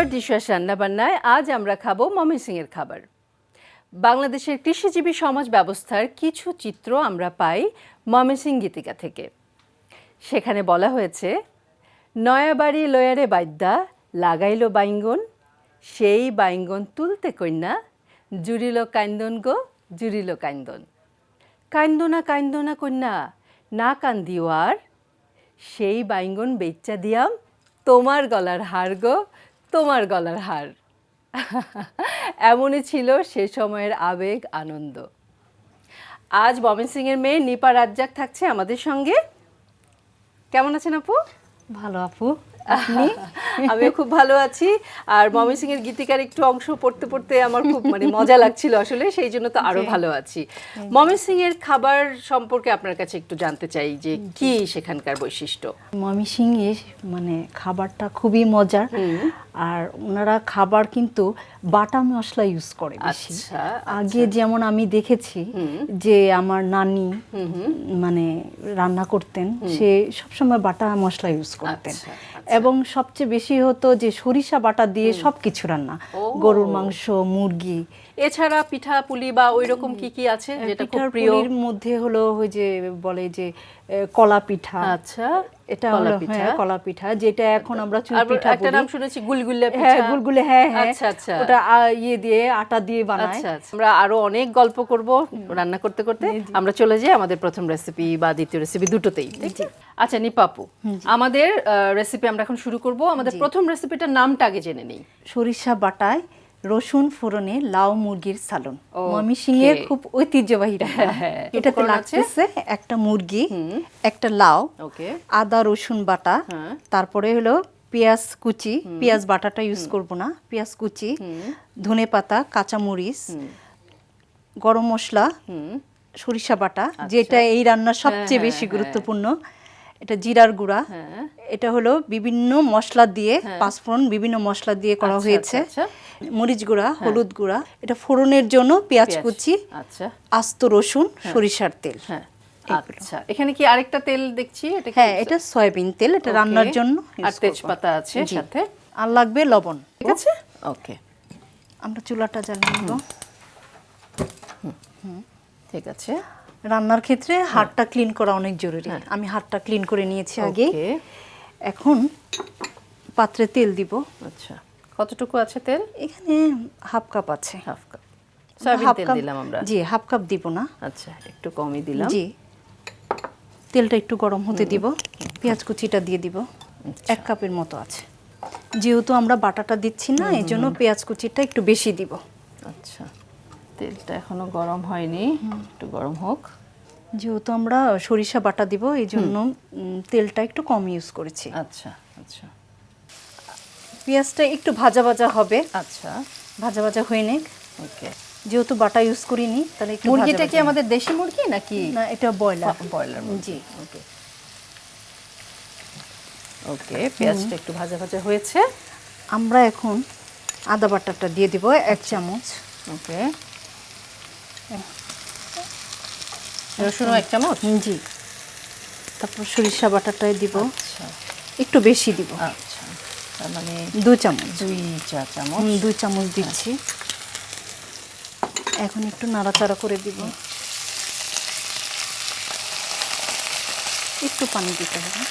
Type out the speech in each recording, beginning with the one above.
Expert dishwash রান্নাবান্নায় আজ আমরা খাব ময়মনসিংহের খাবার। বাংলাদেশের কৃষিজীবী সমাজ ব্যবস্থার কিছু চিত্র আমরা পাই ময়মনসিংহ গীতিকা থেকে। সেখানে বলা হয়েছে, নয়াবাড়ি লয়ারে বাদ্যা লাগাইল বাইঙ্গন, সেই বাইঙ্গন তুলতে কন্যা, জুড়িল কাইন্দন গো, জুড়িল কান্দন কান্দনা কান্দনা কন্যা, না কান্দিও আর, সেই বাইঙ্গন বেচ্চা দিয়াম, তোমার গলার হার গো তোমার গলার হার। এমনই ছিল সে সময়ের আবেগ, আনন্দ। আজ বমেন সিংয়ের মেয়ে নিপা রাজ্জাক থাকছে আমাদের সঙ্গে। কেমন আছেন আপু? ভালো আপু। আপনি? আমিও খুব ভালো আছি। আর মমি সিং এর গীতিকার একটু অংশ পড়তে পড়তে আমার খুব মানে মজা লাগছিল আসলে সেই জন্য তো আরও ভালো আছি। মমি সিং এর খাবার সম্পর্কে আপনার কাছে একটু জানতে চাই যে কি সেখানকার বৈশিষ্ট্য? মমি সিং এর মানে খাবারটা খুবই মজার। আর ওনারা খাবার কিন্তু বাটা মশলা ইউজ করে বেশি। আচ্ছা, আগে যেমন আমি দেখেছি যে আমার নানি মানে রান্না করতেন সে সবসময় বাটা মশলা ইউজ করতেন। আচ্ছা, এবং সবচেয়ে বেশি হতো যে সরিষা বাটা দিয়ে সবকিছু রান্না। গরুর মাংস মুরগি। এছাড়া পিঠা পুলি বা ওই রকম কি কি আছে যেটা খুব প্রিয়? মধ্যে হলো ওই যে বলে যে কলা পিঠা আচ্ছা এটা হলো পিঠা। হ্যাঁ কলা পিঠা যেটা এখন আমরা চুল পিঠা একটা নাম শুনেছি গুলগুল্লা পিঠা। হ্যাঁ গুলগুলে হ্যাঁ হ্যাঁ। আচ্ছা আচ্ছা। ওটা ইয়ে দিয়ে আটা দিয়ে বানায়। আচ্ছা আচ্ছা। আমরা আরও অনেক গল্প করব রান্না করতে করতে। আমরা চলে যাই আমাদের প্রথম রেসিপি বা দ্বিতীয় রেসিপি দুটোতেই? আচ্ছা নিপাপু আমাদের রেসিপি আমরা এখন শুরু করব। আমাদের প্রথম রেসিপিটার নামটা আগে জেনে নেই। সরিষা বাটায় রসুন ফোড়নে লাউ মুরগির সালন। ময়মনসিংহের খুব ঐতিহ্যবাহী হ্যাঁ, এটাতে লাগতেছে একটা মুরগি একটা লাউ আদা রসুন বাটা হ্যাঁ। তারপরে হলো পেঁয়াজ কুচি। পেঁয়াজ বাটাটা ইউজ করব না। পেঁয়াজ কুচি ধনে পাতা কাঁচামরিচ গরম মশলা সরিষা বাটা যেটা এই রান্নার সবচেয়ে বেশি গুরুত্বপূর্ণ। এটা জিরার গুঁড়া। হ্যাঁ। এটা হলো বিভিন্ন মশলা দিয়ে পাঁচফোড়ন বিভিন্ন মশলা দিয়ে করা আচ্ছা, হয়েছে। আচ্ছা, মরিচ গুঁড়া হলুদ গুঁড়া। এটা ফোড়নের জন্য পেঁয়াজ। কুচি আচ্ছা। আস্ত রসুন সরিষার তেল। হ্যাঁ। আচ্ছা। এখানে কি আরেকটা তেল দেখছি? এটা হ্যাঁ এটা সয়াবিন তেল। এটা রান্নার জন্য আর তেজপাতা আছে সাথে। আর লাগবে লবণ। ঠিক আছে? ওকে। আমরা চুলাটা জ্বালিয়ে নেব। ঠিক আছে। রান্নার ক্ষেত্রে হাতটা ক্লিন করা অনেক জরুরি। আমি হাতটা ক্লিন করে নিয়েছি আগে। এখন পাত্রে তেল দিব। আচ্ছা। কতটুকু আছে তেল? এখানে হাফ কাপ আছে। Half cup. সয়াবিন তেল দিলাম আমরা। জি হাফ কাপ দিব না। আচ্ছা একটু কমই দিলাম। জি। তেলটা একটু গরম হতে দিব। পেঁয়াজ কুচিটা দিয়ে দিব। আচ্ছা। এক কাপের মতো আছে। যেহেতু আমরা বাটাটা দিচ্ছি না এই জন্য পেঁয়াজ কুচিটা একটু বেশি দিব। আচ্ছা। তেলটা এখনও গরম হয়নি একটু গরম হোক। যেহেতু আমরা সরিষা বাটা দিব এই জন্য তেলটা একটু কম ইউজ করেছি। আচ্ছা আচ্ছা। পেঁয়াজটা একটু ভাজা ভাজা হবে। আচ্ছা। ভাজা ভাজা হয়ে নেক। ওকে। যেহেতু বাটা ইউজ করিনি তাহলে একটু মুরগিটা কি আমাদের দেশি মুরগি নাকি? না এটা ব্রয়লার। ব্রয়লার জি। ওকে। ওকে পেঁয়াজটা একটু ভাজা ভাজা হয়েছে। আমরা এখন আদা বাটাটা দিয়ে দিব এক চামচ। ওকে। রসুনও এক চামচ জি তারপর সরিষা বাটাটাই দিব। আচ্ছা। একটু বেশি দিব। আচ্ছা। তার মানে দু চামচ। দুই চা চামচ। দুই চামচ দিচ্ছি। এখন একটু নাড়াচাড়া করে দিব। একটু পানি দিতে হবে।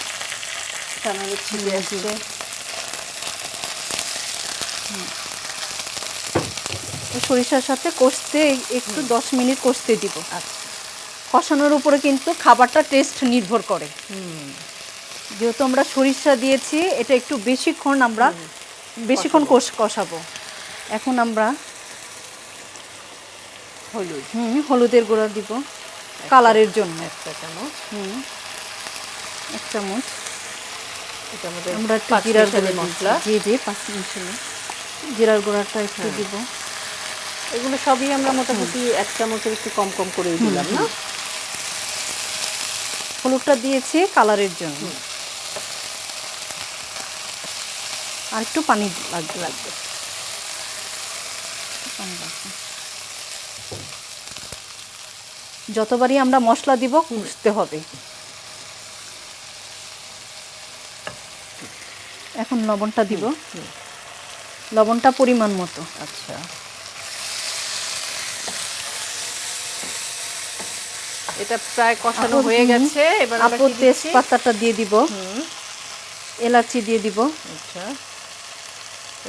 দিচ্ছি পেঁয়াজটা এই সরিষার সাথে কষতে একটু দশ মিনিট কষতে দিব। আচ্ছা। কষানোর উপরে কিন্তু খাবারটা টেস্ট নির্ভর করে। যেহেতু আমরা সরিষা দিয়েছি এটা একটু বেশিক্ষণ আমরা বেশিক্ষণ কষ কষাবো। এখন আমরা হলুদ। হুম হলুদের গুঁড়া দিব। কালারের জন্য। একটা চামচ। হুম। এক চামচ। এটা আমাদের আমরা জিরার মিশালি গুঁড়া মশলা মশলা। জি জি পাঁচ মিশালি। জিরার গুঁড়াটা একটু দিব। এগুলো সবই আমরা মোটামুটি এক চামচের একটু কম কম করে দিলাম না? হলুদটা দিয়েছি কালারের জন্য। আর একটু পানি লাগবে। লাগবে। যতবারই আমরা মশলা দিব কষতে হবে। এখন লবণটা দিব। লবণটা পরিমাণ মতো। আচ্ছা। এটা প্রায় কষানো হয়ে গেছে এবার আমরা কি দিচ্ছি? তেজপাতাটা দিয়ে দিব। হুম, এলাচি দিয়ে দিব। আচ্ছা।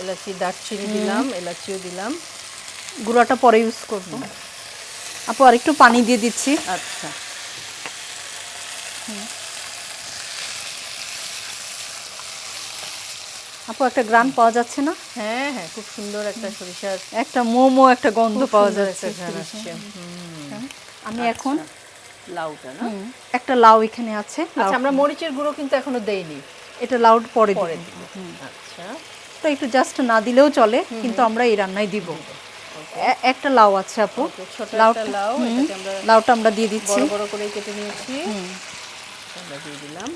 এলাচি দারচিনি দিলাম এলাচিও দিলাম। গুঁড়াটা পরে ইউজ করব। আপু আর একটু পানি দিয়ে দিচ্ছি। আচ্ছা। আপু একটা গ্রান পাওয়া যাচ্ছে না? হ্যাঁ হ্যাঁ খুব সুন্দর একটা সরিষার একটা মোমো একটা গন্ধ পাওয়া যাচ্ছে। হুম, আমি এখন লাউটা না? একটা লাউ এখানে আছে আচ্ছা আমরা মরিচের গুঁড়ো কিন্তু এখনও দেইনি। এটা লাউ পরে পরে আচ্ছা। তো একটু জাস্ট না দিলেও চলে কিন্তু আমরা এই রান্নায় দিব। একটা লাউ আছে আপু। ছোট লাউটা লাউ আমরা লাউটা আমরা দিয়ে দিচ্ছি। বড় বড় করে কেটে নিয়েছি। আমরা দিয়ে দিলাম।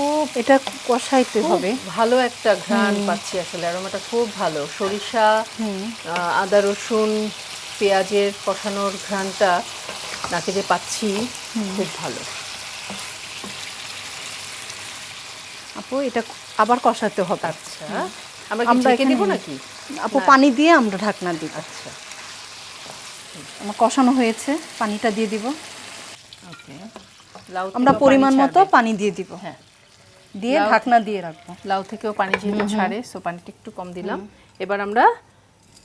খুব এটা কষাইতে হবে। ভালো একটা ঘ্রাণ পাচ্ছি আসলে অ্যারোমাটা খুব ভালো। সরিষা আদা রসুন পেঁয়াজের কষানোর ঘ্রাণটা নাকে যে পাচ্ছি খুব ভালো। আপু এটা আবার কষাতে হবে। আচ্ছা। আমরা কি ঢেকে দিব নাকি? আপু পানি দিয়ে আমরা ঢাকনা দিব। আচ্ছা। আমার কষানো হয়েছে পানিটা দিয়ে দিব। ওকে। আমরা পরিমাণ মতো পানি দিয়ে দিব। হ্যাঁ। দিয়ে ঢাকনা দিয়ে রাখব। লাউ থেকেও পানি যেহেতু ছাড়ে সো পানিটা একটু কম দিলাম। এবার আমরা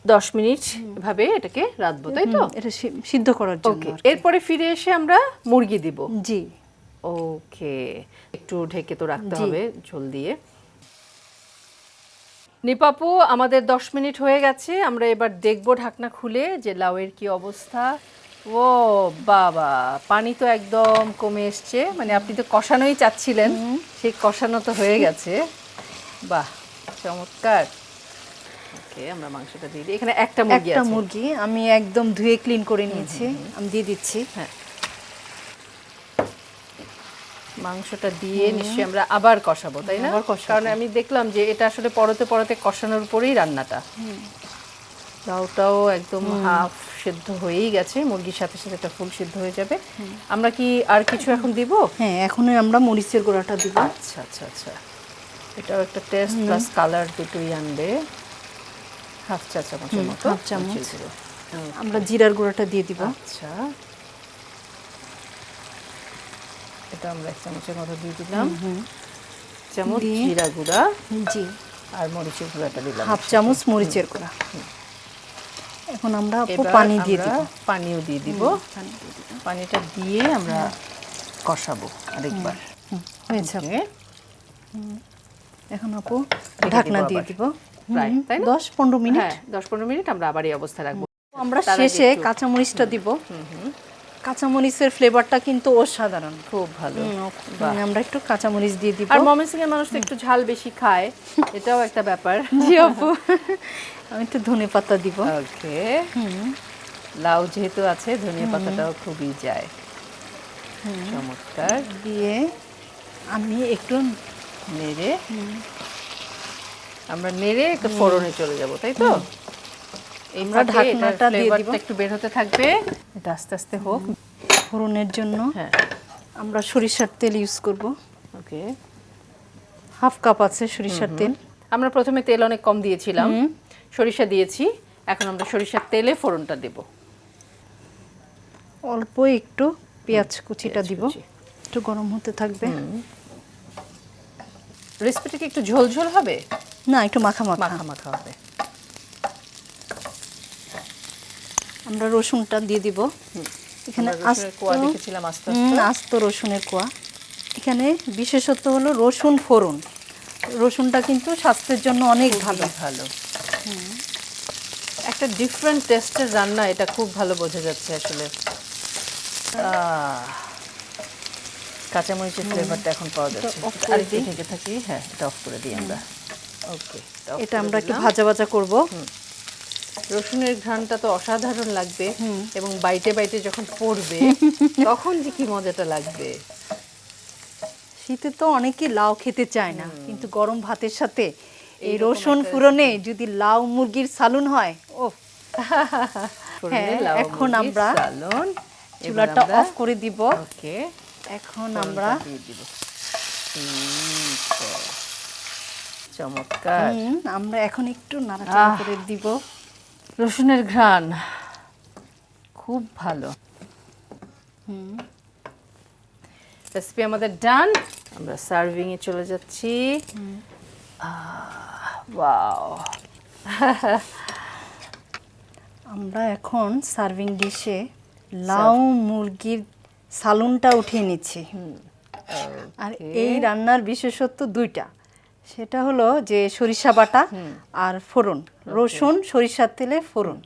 দশ মিনিট এভাবে এটাকে রাখব তাই তো? এটা সিদ্ধ করার জন্য ওকে এরপরে ফিরে এসে আমরা মুরগি দিব। জি। ওকে একটু ঢেকে তো রাখতে হবে ঝোল দিয়ে। নিপাপু আমাদের দশ মিনিট হয়ে গেছে আমরা এবার দেখব ঢাকনা খুলে যে লাউয়ের কি অবস্থা। ও বাবা পানি তো একদম কমে এসছে। মানে আপনি তো কষানোই চাচ্ছিলেন। সেই কষানো তো হয়ে গেছে। বাহ চমৎকার। ওকে আমরা মাংসটা দিয়ে দিই। এখানে একটা মুরগি একটা মুরগি আমি একদম ধুয়ে ক্লিন করে নিয়েছি। আমি দিয়ে দিচ্ছি। হ্যাঁ। মাংসটা দিয়ে নিশ্চয়ই আমরা আবার কষাবো তাই না। কারণ আমি দেখলাম যে এটা আসলে পরতে পরতে কষানোর উপরেই রান্নাটা। লাউটাও একদম হাফ সেদ্ধ হয়েই গেছে মুরগির সাথে সাথে এটা ফুল সিদ্ধ হয়ে যাবে। আমরা কি আর কিছু এখন দিব? হ্যাঁ এখন আমরা মরিচের গুঁড়াটা দিব। আচ্ছা আচ্ছা আচ্ছা। এটাও একটা টেস্ট প্লাস কালার দুটোই আনবে। হাফ চা চামচের মতো হাফ চামচ। আমরা জিরার গুঁড়াটা দিয়ে দিব। আচ্ছা। এটা আমরা এক চামচের মতো দিয়ে দিলাম। চামচ জিরা গুঁড়া জি। আর মরিচের গুঁড়াটা দিলাম হাফ চামচ মরিচের গুঁড়া। এখন আমরা পানি দিয়ে দিব। পানিও দিয়ে দিব। পানিটা দিয়ে আমরা কষাবো আরেকবার। হয়েছে। এখন আপু ঢাকনা দিয়ে। দিব প্রায়, তাই না? দশ পনেরো মিনিট। হ্যাঁ দশ পনেরো মিনিট আমরা আবার এই অবস্থায় রাখব। আমরা শেষে কাঁচামরিচটা দিব। কাঁচামরিচের ফ্লেভারটা কিন্তু অসাধারণ। খুব ভালো। আমরা একটু কাঁচামরিচ দিয়ে দিব। আর ময়মনসিং এর মানুষ তো একটু ঝাল বেশি খায় এটাও একটা ব্যাপার। জি আপু। আমি একটু ধনে পাতা দিব। ওকে। লাউ যেহেতু আছে ধনিয়া পাতাটাও খুবই যায়। চমৎকার। দিয়ে আমি একটু নেড়ে। আমরা নেড়ে একটু ফোড়নে চলে যাব তাই তো? আমরা ঢাকনাটা দিয়ে দিব। একটু বের হতে থাকবে। এটা আস্তে আস্তে হোক। ফোড়নের জন্য। হ্যাঁ। আমরা সরিষার তেল ইউজ করব। ওকে। হাফ কাপ আছে সরিষার তেল। আমরা প্রথমে তেল অনেক কম দিয়েছিলাম। সরিষা দিয়েছি। এখন আমরা সরিষার তেলে ফোড়নটা দেব। অল্প একটু পেঁয়াজ কুচিটা দিব। একটু গরম হতে থাকবে। রেসিপিটা কি একটু ঝোল ঝোল হবে? না একটু মাখা মাখা। মাখা মাখা হবে। আমরা রসুনটা দিয়ে দিব। এখানে আস্ত রসুনের কোয়া। এখানে বিশেষত হলো রসুন ফোড়ন। রসুনটা কিন্তু স্বাস্থ্যের জন্য অনেক ভালো। ভালো। একটা ডিফারেন্ট টেস্টের রান্না এটা খুব ভালো বোঝা যাচ্ছে আসলে। কাঁচামরিচের ফ্লেভারটা এখন পাওয়া যাচ্ছে। আর ঢেকে থাকি। হ্যাঁ এটা অফ করে দিই আমরা। ওকে এটা আমরা একটু ভাজা ভাজা করব। রসুনের ঘ্রাণটা তো অসাধারণ লাগবে এবং বাইটে বাইটে যখন পড়বে তখন যে কি মজাটা লাগবে? শীতে তো অনেকে লাউ খেতে চায় না কিন্তু গরম ভাতের সাথে এই রসুন ফুরনে যদি লাউ মুরগির সালুন হয় ও হ্যাঁ, এখন আমরা সালন চুলাটা অফ করে দিব। ওকে এখন আমরা। চমৎকার। আমরা এখন একটু নাড়াচাড়া করে দিব। রসুনের ঘ্রাণ। খুব ভালো। হুম। রেসিপি আমাদের ডান আমরা সার্ভিং এ চলে যাচ্ছি। ওয়াও আমরা এখন সার্ভিং ডিশে লাউ মুরগির সালুনটা উঠিয়ে নিচ্ছি। আর এই রান্নার বিশেষত্ব দুইটা। সেটা হলো যে সরিষা বাটা আর ফোড়ন। রসুন সরিষার তেলে ফোড়ন।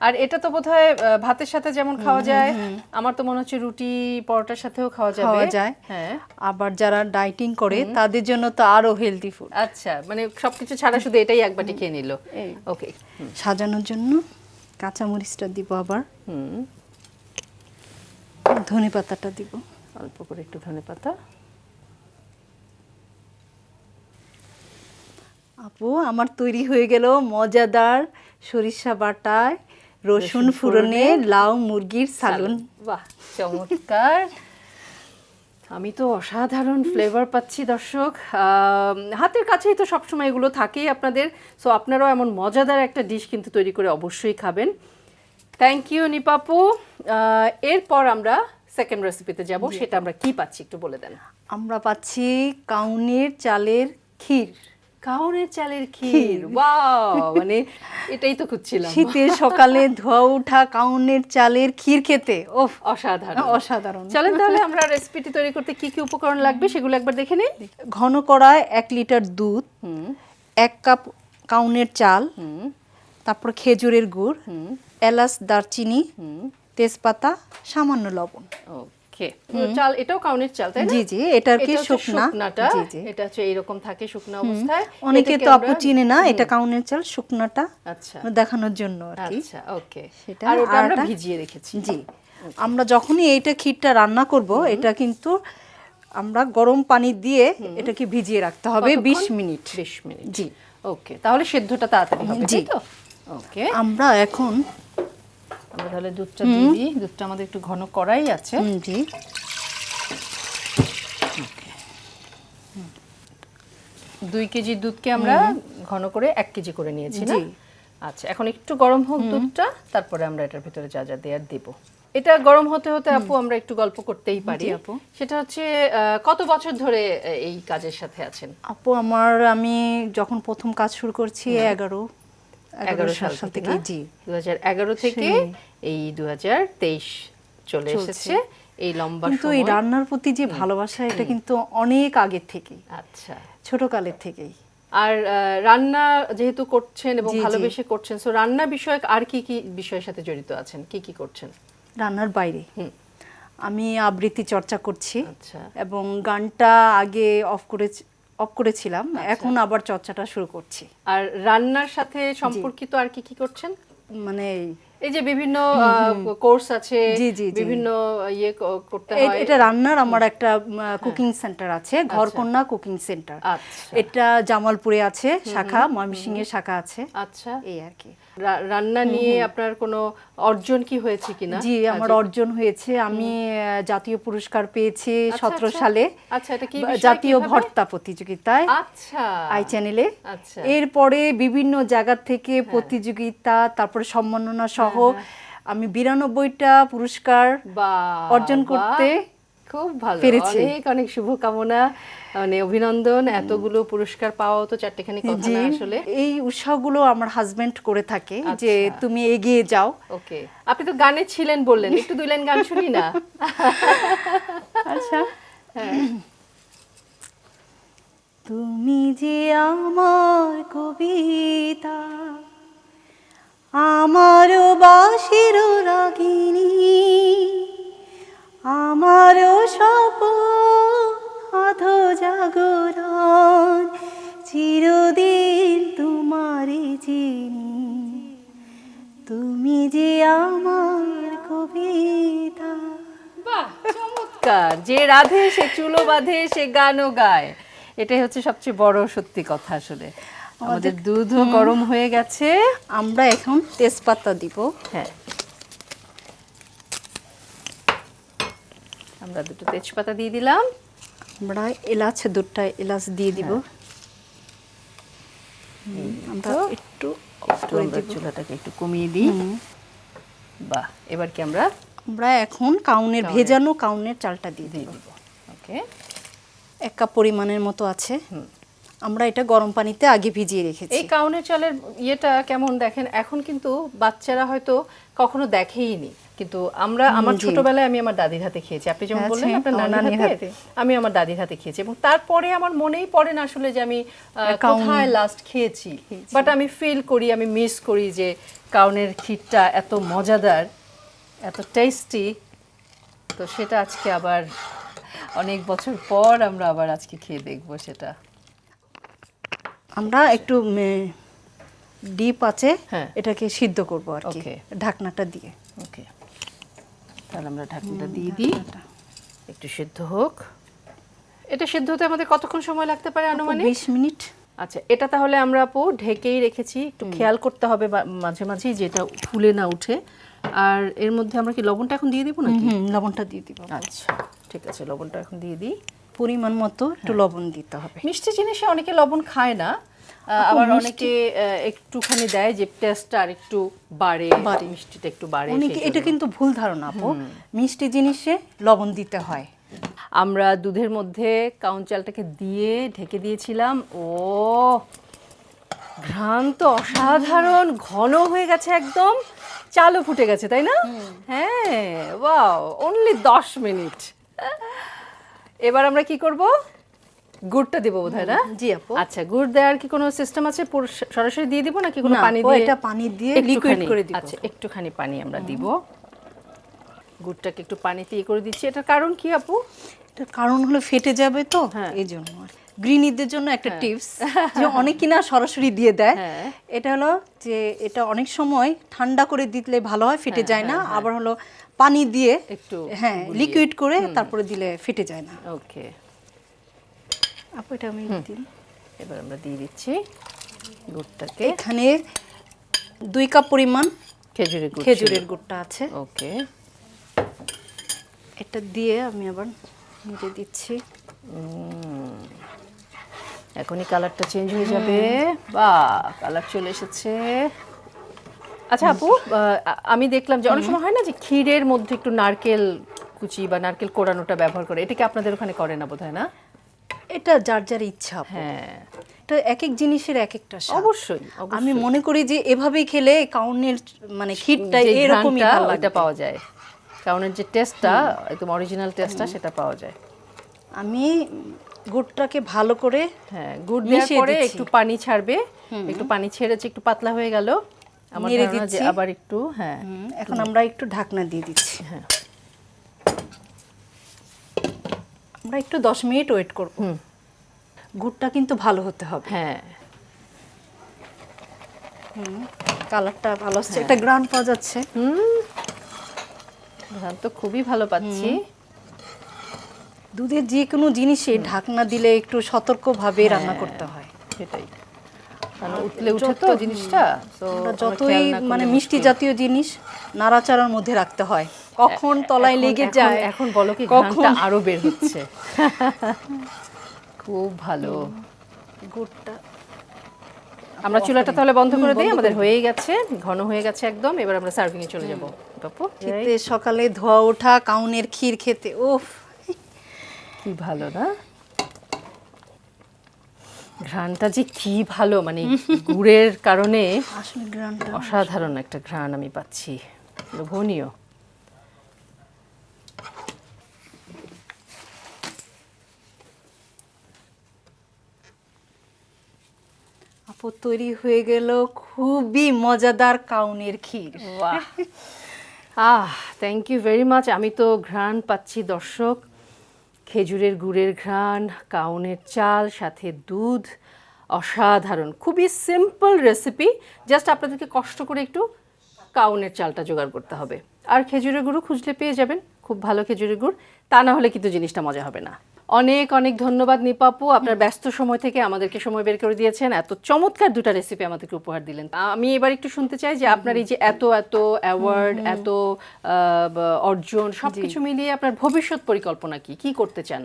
আর এটা তো বোধহয় ভাতের সাথে যেমন খাওয়া যায় আমার তো মনে হচ্ছে রুটি পরোটার সাথেও খাওয়া যাবে। খাওয়া যায়। হ্যাঁ। আবার যারা ডাইটিং করে তাদের জন্য তো আরও হেলদি ফুড আচ্ছা মানে সবকিছু ছাড়া শুধু এটাই এক বাটি খেয়ে নিল। ওকে সাজানোর জন্য কাঁচামরিচটা দিব আবার। হুম। ধনে পাতাটা দিব। অল্প করে একটু ধনে পাতা আপু আমার তৈরি হয়ে গেল মজাদার সরিষা বাটায় রসুন ফুরনে লাউ মুরগির সালুন। বাহ চমৎকার। আমি তো অসাধারণ ফ্লেভার পাচ্ছি দর্শক। হাতের কাছেই তো সবসময় এগুলো থাকেই আপনাদের। সো আপনারাও এমন মজাদার একটা ডিশ কিন্তু তৈরি করে অবশ্যই খাবেন। থ্যাংক ইউ নিপাপু এরপর আমরা সেকেন্ড রেসিপিতে যাব। সেটা আমরা কি পাচ্ছি একটু বলে দেন। আমরা পাচ্ছি কাউনের চালের ক্ষীর। কাউনের চালের ক্ষীর। ওয়াও মানে এটাই তো খুঁজছিলাম। শীতের সকালে ধোয়া ওঠা কাউনের চালের ক্ষীর খেতে ওফ। অসাধারণ। অসাধারণ। চলেন তাহলে আমরা রেসিপিটি তৈরি করতে কি কি উপকরণ লাগবে সেগুলো একবার দেখে নিই? ঘন করায় এক লিটার দুধ হুম। এক কাপ কাউনের চাল হুম। তারপর খেজুরের গুড় হুম। এলাচ দারচিনি হুম। তেজপাতা সামান্য লবণ। ওকে চাল এটাও কাউনের চাল তাই না? জি জি এটা আর কি শুকনা। শুকনাটা। জি জি। এটা হচ্ছে এইরকম থাকে শুকনো অবস্থায়। অনেকে তো আপু আমরা- চিনে না এটা কাউনের চাল শুকনাটা আচ্ছা। দেখানোর জন্য আর কি। আচ্ছা ওকে। সেটা আর ওটা আমরা ভিজিয়ে রেখেছি। জি। আমরা যখনই এইটা ক্ষীরটা রান্না করব এটা কিন্তু আমরা গরম পানি দিয়ে এটাকে ভিজিয়ে রাখতে হবে কতক্ষণ? 20 মিনিট। 20 মিনিট। জি। ওকে তাহলে সেদ্ধটা তাড়াতাড়ি হবে জি। তো? ওকে। আমরা এখন আমরা তাহলে দুধটা দিয়ে দিই। দুধটা আমাদের একটু ঘন করাই আছে। জি। দুই কেজি দুধকে আমরা ঘন করে এক কেজি করে নিয়েছি না। আচ্ছা এখন একটু গরম হোক দুধটা তারপরে আমরা এটার ভিতরে যা যা দেওয়ার দেব। এটা গরম হতে হতে আপু আমরা একটু গল্প করতেই পারি। আপু। সেটা হচ্ছে কত বছর ধরে এই কাজের সাথে আছেন? আপু আমার আমি যখন প্রথম কাজ শুরু করছি এগারো। এগারো সাল থেকে জি দু হাজার এগারো থেকে এই দু হাজার তেইশ চলে এসেছে এই লম্বা কিন্তু এই রান্নার প্রতি যে ভালোবাসা এটা কিন্তু অনেক আগের থেকেই আচ্ছা। ছোটকালের থেকেই। আর রান্না যেহেতু করছেন এবং। ভালোবেসে করছেন সো রান্না বিষয়ক আর কি কি বিষয়ের সাথে জড়িত আছেন? কি কি করছেন? রান্নার বাইরে। আমি আবৃত্তি চর্চা করছি আচ্ছা। এবং গানটা আগে অফ করে অফ করেছিলাম আচ্ছা। এখন আবার চর্চাটা শুরু করছি। আর রান্নার সাথে সম্পর্কিত আর কি কি করছেন? মানে এই যে বিভিন্ন কোর্স আছে জি, জি, জি। বিভিন্ন ইয়ে করতে হয়। এটা রান্নার আমার একটা কুকিং সেন্টার আছে ঘরকন্যা কুকিং সেন্টার আচ্ছা। এটা জামালপুরে আছে শাখা ময়মনসিংহে শাখা আছে। আচ্ছা। এই আর কি। রান্না নিয়ে আপনার কোনো অর্জন কি হয়েছে কিনা? জি আমার অর্জন হয়েছে। আমি জাতীয় পুরস্কার পেয়েছি আচ্ছা, সতেরো আচ্ছা। সালে। আচ্ছা এটা কি জাতীয় ভর্তা প্রতিযোগিতায় আচ্ছা। আই চ্যানেলে। আচ্ছা। এরপরে বিভিন্ন জায়গা থেকে প্রতিযোগিতা তারপরে সম্মাননা সহ আমি বিরানব্বইটা পুরস্কার অর্জন করতে খুব ভালো। পেরেছি। অনেক অনেক শুভকামনা মানে অভিনন্দন। এতগুলো পুরস্কার পাওয়াও তো চারটেখানি কথা না আসলে। এই উৎসাহগুলো আমার হাজবেন্ড করে থাকে যে আচ্ছা। তুমি এগিয়ে যাও। ওকে। আপনি তো গানে ছিলেন বললেন একটু দুই লাইন গান শুনি না? আচ্ছা। তুমি যে আমার কবিতা আমারও বাসির রাগিনী আমারও সপ আধো জাগরণ চিরদিন তোমারে চিনি। তুমি যে আমার কবিতা। বাহ চমৎকার। যে রাধে সে চুলো বাঁধে সে গানও গায়। এটাই হচ্ছে সবচেয়ে বড় সত্যি কথা আসলে। আমাদের দুধও গরম হয়ে গেছে। আমরা এখন তেজপাতা দিব। হ্যাঁ। আমরা দুটো তেজপাতা দিয়ে দিলাম। আমরা এলাচ দুধটা এলাচ দিয়ে দিব। হ্যাঁ। আমরা একটু একটু আমরা চুলাটাকে একটু কমিয়ে দিই। বাহ এবার কি আমরা আমরা এখন কাউনের ভেজানো কাউনের চালটা দিয়ে দিয়ে দিব। ওকে। এক কাপ পরিমাণের মতো আছে। আমরা এটা গরম পানিতে আগে ভিজিয়ে রেখেছি। এই কাউনের চালের ইয়েটা কেমন দেখেন? এখন কিন্তু বাচ্চারা হয়তো কখনো দেখেইনি কিন্তু আমরা আমার ছোটবেলায় আমি আমার দাদির হাতে খেয়েছি। আপনি যেমন বললেন আপনার নানির হাতে। আমি আমার দাদির হাতে খেয়েছি এবং তারপরে আমার মনেই পড়ে না আসলে যে আমি কোথায় লাস্ট খেয়েছি। বাট আমি ফিল করি আমি মিস করি যে কাউনের ক্ষীরটা এত মজাদার এত টেস্টি তো সেটা আজকে আবার অনেক বছর পর আমরা আবার আজকে খেয়ে দেখব সেটা। আমরা একটু ডিপ আছে। হ্যাঁ। এটাকে সিদ্ধ করব আর কি। ঢাকনাটা দিয়ে। ওকে তাহলে আমরা ঢাকনাটা দিয়ে দিই। একটু সিদ্ধ হোক। এটা সিদ্ধ হতে আমাদের কতক্ষণ সময় লাগতে পারে আনুমানিক? বিশ মিনিট। আচ্ছা এটা তাহলে আমরা আপু ঢেকেই রেখেছি। একটু খেয়াল করতে হবে মাঝে মাঝেই যেটা ফুলে না উঠে। আর এর মধ্যে আমরা কি লবণটা এখন দিয়ে দিব নাকি? হুম লবণটা দিয়ে দিব। আচ্ছা ঠিক আছে লবণটা এখন দিয়ে দিই। পরিমাণ মতো একটু হ্যাঁ। লবণ দিতে হবে। মিষ্টি জিনিসে অনেকে লবণ খায় না। আবার অনেকে একটুখানি দেয় যে টেস্টটা আর একটু বাড়ে। মিষ্টিটা একটু বাড়ে অনেকে এটা কিন্তু ভুল ধারণা আপু। মিষ্টি জিনিসে লবণ দিতে হয়। আমরা দুধের মধ্যে কাউন চালটাকে দিয়ে ঢেকে দিয়েছিলাম। ও ঘ্রাণ তো অসাধারণ ঘন হয়ে গেছে একদম। চালও ফুটে গেছে তাই না? হ্যাঁ ওয়াও অনলি দশ মিনিট। এবার আমরা কি করব? গুড়টা দিব বোধহয় না? জি আপু। আচ্ছা গুড় দেওয়ার কি কোনো সিস্টেম আছে? সরাসরি দিয়ে দিব নাকি কোনো পানি দিয়ে? এটা পানি দিয়ে একটুখানি- করে দিব। আচ্ছা একটুখানি পানি আমরা দিব। গুড়টাকে একটু পানিতে ইয়ে করে দিচ্ছি। এটার কারণ কি আপু? এটার কারণ হলো ফেটে যাবে তো হ্যাঁ। এই জন্য। গৃহিণীদের জন্য একটা টিপস যে অনেক কিনা সরাসরি দিয়ে দেয়। হ্যাঁ। এটা হলো যে এটা অনেক সময় ঠান্ডা করে দিলে ভালো হয় ফেটে হ্যাঁ, যায় না। আবার হলো পানি দিয়ে একটু হ্যাঁ লিকুইড করে তারপরে দিলে ফেটে যায় না। ওকে। আপু এটা আমি দিন এবার আমরা দিয়ে দিচ্ছি গুড়টাকে। এখানে দুই কাপ পরিমাণ খেজুরের গুড় খেজুরের গুড়টা আছে। ওকে। এটা দিয়ে আমি আবার নেড়ে দিচ্ছি। এখনই কালারটা চেঞ্জ হয়ে যাবে। বা কালার চলে এসেছে। আচ্ছা আপু আমি দেখলাম যে অনেক সময় হয় না যে ক্ষীরের মধ্যে একটু নারকেল কুচি বা নারকেল কোড়ানোটা ব্যবহার করে? এটা কি আপনাদের ওখানে করে না বোধহয় না? এটা যার যার ইচ্ছা হ্যাঁ। এটা এক এক জিনিসের এক একটা। অবশ্যই আমি মনে করি যে এভাবেই খেলে কাউনের মানে ক্ষীরটা এরকমই লাগবে। পাওয়া যায়। কাউনের যে টেস্টটা একদম অরিজিনাল টেস্টটা সেটা পাওয়া যায়। আমি গুড়টাকে ভালো করে হ্যাঁ গুড় দেওয়ার মিশিয়ে পরে একটু পানি ছাড়বে। একটু পানি ছেড়েছে একটু পাতলা হয়ে গেল। আমার ধারণা যে। আবার একটু হ্যাঁ। এখন আমরা একটু ঢাকনা দিয়ে দিচ্ছি। হ্যাঁ। আমরা একটু দশ মিনিট ওয়েট করব। হুম। গুড়টা কিন্তু ভালো হতে হবে। হ্যাঁ। কালারটা ভালো হ্যাঁ। আসছে একটা গ্রান পাওয়া যাচ্ছে। ঘ্রাণ তো খুবই ভালো পাচ্ছি। দুধের যে কোনো জিনিসে ঢাকনা দিলে একটু সতর্কভাবে হ্যাঁ। রান্না করতে হয়। সেটাই। কারণ উঠলে উঠে তো জিনিসটা যতই মানে মিষ্টি জাতীয় জিনিস নাড়াচাড়ার মধ্যে রাখতে হয়। কখন তলায় লেগে যায় এখন বলো কি আরও বের হচ্ছে। খুব ভালো। গুড়টা। আমরা চুলাটা তাহলে বন্ধ করে দিই আমাদের হয়েই গেছে ঘন হয়ে গেছে একদম এবার আমরা সার্ভিং এ চলে যাব। বাপু খেতে সকালে ধোয়া ওঠা কাউনের ক্ষীর খেতে ওফ কি ভালো না? ঘ্রাণটা যে কি ভালো মানে গুড়ের কারণে আসলে অসাধারণ একটা ঘ্রাণ আমি পাচ্ছি। লোভনীয়। আপু তৈরি হয়ে গেল খুবই মজাদার কাউনের ক্ষীর। বাহ। Ah thank you very much আমি তো ঘ্রাণ পাচ্ছি দর্শক। খেজুরের গুড়ের ঘ্রাণ কাউনের চাল সাথে দুধ অসাধারণ। খুবই সিম্পল রেসিপি জাস্ট আপনাদেরকে কষ্ট করে একটু কাউনের চালটা জোগাড় করতে হবে। আর খেজুরের গুঁড়ো খুঁজলে পেয়ে যাবেন। খুব ভালো খেজুরের গুড়। তা না হলে কিন্তু জিনিসটা মজা হবে না। অনেক অনেক ধন্যবাদ নিপাপু। আপনার ব্যস্ত সময় থেকে আমাদেরকে সময় বের করে দিয়েছেন। এত চমৎকার দুটো রেসিপি আমাদেরকে উপহার দিলেন। আমি এবার একটু শুনতে চাই যে আপনার এই যে এত এত অ্যাওয়ার্ড এত অর্জন সবকিছু মিলিয়ে আপনার ভবিষ্যৎ পরিকল্পনা কি? কি করতে চান?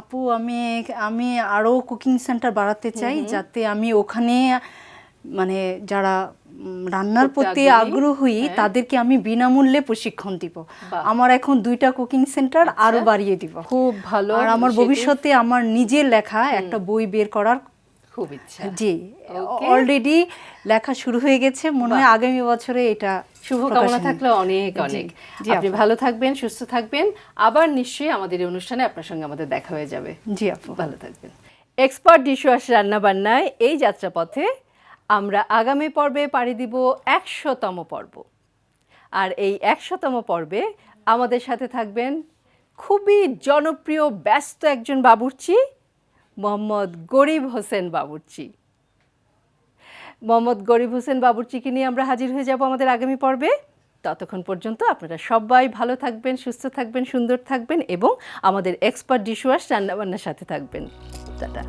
আপু আমি আমি আরও কুকিং সেন্টার বাড়াতে চাই যাতে আমি ওখানে মানে যারা রান্নার প্রতি আগ্রহী, হ্যাঁ। তাদেরকে আমি বিনামূল্যে প্রশিক্ষণ দিব। আমার এখন দুইটা কুকিং সেন্টার আরও বাড়িয়ে দিব। খুব ভালো আর আমার ভবিষ্যতে আমার নিজের লেখা একটা বই বের করার খুব ইচ্ছা। জি অলরেডি লেখা শুরু হয়ে গেছে। মনে হয় আগামী বছরে এটা শুভকামনা। থাকলে অনেক অনেক। জি আপনি ভালো থাকবেন সুস্থ থাকবেন। আবার নিশ্চয়ই আমাদের এই অনুষ্ঠানে আপনার সঙ্গে আমাদের দেখা হয়ে যাবে। জি আপু। ভালো থাকবেন। এক্সপার্ট ডিশ ডিশওয়াশ রান্নাবান্নায় এই যাত্রাপথে আমরা আগামী পর্বে পাড়ি দিব একশোতম পর্ব। আর এই একশোতম পর্বে আমাদের সাথে থাকবেন খুবই জনপ্রিয়, ব্যস্ত একজন বাবুর্চি, মোহাম্মদ গরিব হোসেন বাবুর্চি। মোহাম্মদ গরিব হোসেন বাবুর্চিকে নিয়ে আমরা হাজির হয়ে যাব আমাদের আগামী পর্বে। ততক্ষণ পর্যন্ত আপনারা সবাই ভালো থাকবেন, সুস্থ থাকবেন, সুন্দর থাকবেন এবং আমাদের এক্সপার্ট ডিশওয়াশ রান্নাবান্নার সাথে থাকবেন। টাটা।